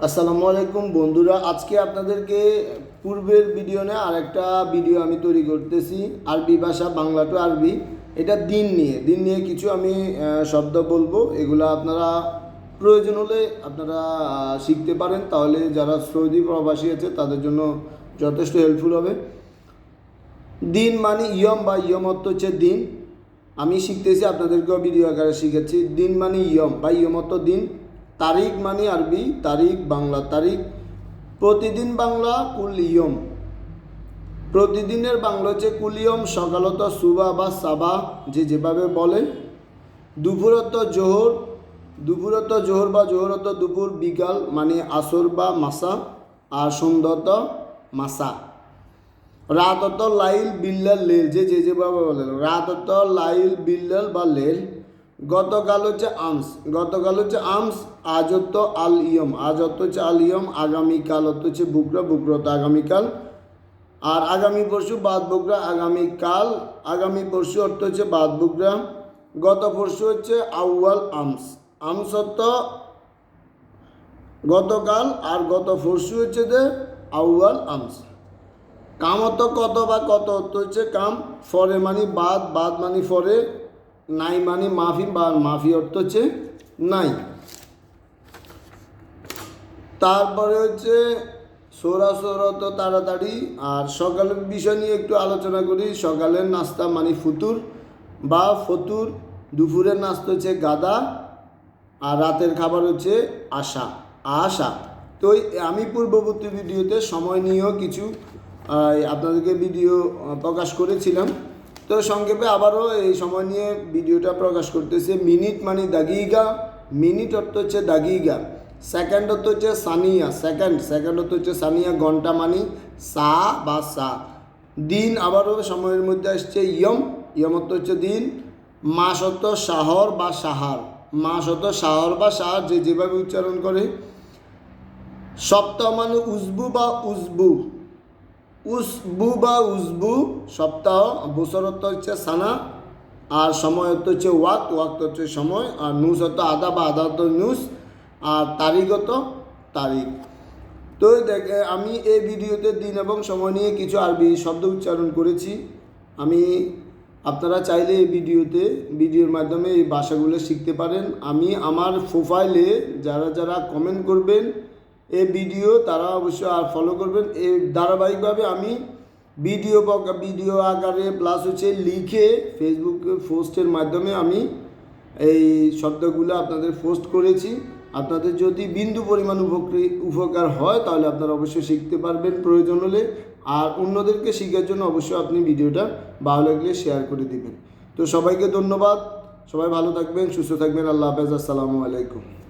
আসসালামু আলাইকুম বন্ধুরা, আজকে আপনাদেরকে পূর্বের ভিডিও নিয়ে আরেকটা ভিডিও আমি তৈরি করতেছি, আরবি ভাষা, বাংলা টু আরবি। এটা দিন নিয়ে দিন নিয়ে কিছু আমি শব্দ বলব, এগুলো আপনারা প্রয়োজন হলে আপনারা শিখতে পারেন, তাহলে যারা সৌদি প্রবাসী আছে, তাদের জন্য যথেষ্ট হেল্পফুল হবে। দিন মানে ইয়ম বা ইয়ম অর্থ হচ্ছে দিন। আমি শিখতেছি, আপনাদেরকেও ভিডিও আকারে শিখেছি দিন মানে ইয়ম বা ইয়ম অর্থ দিন। তারিখ মানে আরবি, তারিখ বাংলা, তারিখ প্রতিদিন বাংলা, কুলিয়ম। প্রতিদিনের বাংলা হচ্ছে কুলিয়ম, সকালত, সুবা বা সাবা, যে যেভাবে বলে। দুপুরত জোহর দুপুরত জোহর বা জোহরত দুপুর বিকাল মানে আসর বা মাসা, আর সন্ধ্যত মাসা। রাতত লাইল, বিল্লাল, লেল, যে যে যেভাবে বলে। রাতত লাইল, বিল্লাল বা লেল। গতকাল হচ্ছে আমস, গতকাল হচ্ছে আমস আজত আল ইয়ম আজত হচ্ছে আল ইয়ম, আগামীকাল হচ্ছে হচ্ছে বুকরা বুকরত আগামীকাল। আর আগামী পরশু বাদ বুকরা, আগামীকাল, আগামী পরশু অর্থ হচ্ছে বাদ বুকরা। গত পরশু হচ্ছে আউয়াল আমস আমস অর্থ গতকাল আর গত পরশু হচ্ছে যে আউয়াল আমস। কাম অত কত বা কত অর্থ হচ্ছে কাম? ফরে মানি বাদ বাদ মানি ফরে। নাই মানে মাফি বা মাফি অর্থ হচ্ছে নাই। তারপরে হচ্ছে সোরা সোরা তো তাড়াতাড়ি, আর সকালের বিষয় নিয়ে একটু আলোচনা করি। সকালের নাস্তা মানে ফুতুর বা ফতুর, দুপুরের নাস্তা হচ্ছে গাদা, আর রাতের খাবার হচ্ছে আশা আশা। তো আমি পূর্ববর্তী ভিডিওতে সময় নিয়েও কিছু আপনাদেরকে ভিডিও প্রকাশ করেছিলাম। তো সংক্ষেপে আবারও এই সময় নিয়ে ভিডিওটা প্রকাশ করতেছে। মিনিট মানে দাগিগা, মিনিট অর্থ হচ্ছে দাগিগা, সেকেন্ড অর্থ হচ্ছে সানিয়া, সেকেন্ড সেকেন্ড অর্থ হচ্ছে সানিয়া, ঘণ্টা মানি সা বা সা। দিন আবারও সময়ের মধ্যে আসছে ইয়ম ইয়ম অর্থ হচ্ছে দিন, মাস অর্থ শাহর বা সাহার, মাস অর্থ শাহর বা সাহার যে যেভাবে উচ্চারণ করে। সপ্তাহ মানে উজবু বা উজবু। উসবু বা উসবু সপ্তাহ অর্থ হচ্ছে সানা, আর সময় হচ্ছে ওয়াক্ত ওয়াক্ত হচ্ছে সময়, আর নুস অর্থ আদা বা আদা অর্থ নুস, আর তারিখত তারিখ। তো দেখে আমি এই ভিডিওতে দিন এবং সময় নিয়ে কিছু আরবি শব্দ উচ্চারণ করেছি। আমি, আপনারা চাইলে এই ভিডিওতে, ভিডিওর মাধ্যমে এই ভাষাগুলো শিখতে পারেন। আমি, আমার প্রোফাইলে যারা যারা কমেন্ট করবেন এই ভিডিও তারা অবশ্যই আর ফলো করবেন। এই ধারাবাহিকভাবে আমি ভিডিও ভিডিও আকারে প্লাস হচ্ছে লিখে ফেসবুক পোস্টের মাধ্যমে আমি এই শব্দগুলো আপনাদের পোস্ট করেছি। আপনাদের যদি বিন্দু পরিমাণ উপকৃ উপকার হয়, তাহলে আপনারা অবশ্যই শিখতে পারবেন প্রয়োজন হলে। আর অন্যদেরকে শেখার জন্য অবশ্যই আপনি ভিডিওটা ভালো লাগলে শেয়ার করে দিবেন। তো সবাইকে ধন্যবাদ। সবাই ভালো থাকবেন, সুস্থ থাকবেন। আল্লাহ হাফেজ। আসসালামু আলাইকুম।